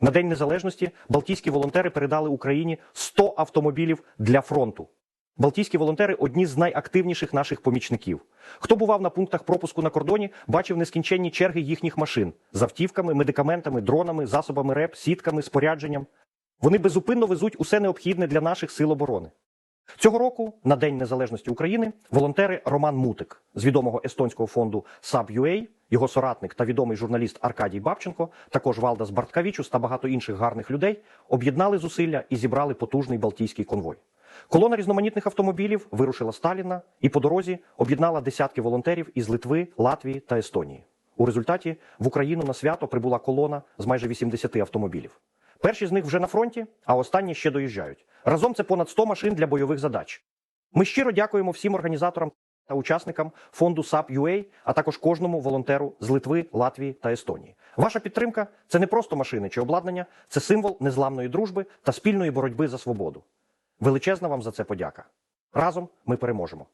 На День Незалежності балтійські волонтери передали Україні 100 автомобілів для фронту. Балтійські волонтери одні з найактивніших наших помічників. Хто бував на пунктах пропуску на кордоні, бачив нескінченні черги їхніх машин з автівками, медикаментами, дронами, засобами РЕП, сітками, спорядженням. Вони безупинно везуть усе необхідне для наших сил оборони. Цього року, на День Незалежності України, волонтери Роман Мутик з відомого естонського фонду SubUA, його соратник та відомий журналіст Аркадій Бабченко, також Валдас Барткавічус та багато інших гарних людей об'єднали зусилля і зібрали потужний балтійський конвой. Колона різноманітних автомобілів вирушила Сталіна і по дорозі об'єднала десятки волонтерів із Литви, Латвії та Естонії. У результаті в Україну на свято прибула колона з майже 80 автомобілів. Перші з них вже на фронті, а останні ще доїжджають. Разом це понад 100 машин для бойових задач. Ми щиро дякуємо всім організаторам та учасникам фонду SAP.UA, а також кожному волонтеру з Литви, Латвії та Естонії. Ваша підтримка це не просто машини чи обладнання, це символ незламної дружби та спільної боротьби за свободу. Величезна вам за це подяка. Разом ми переможемо.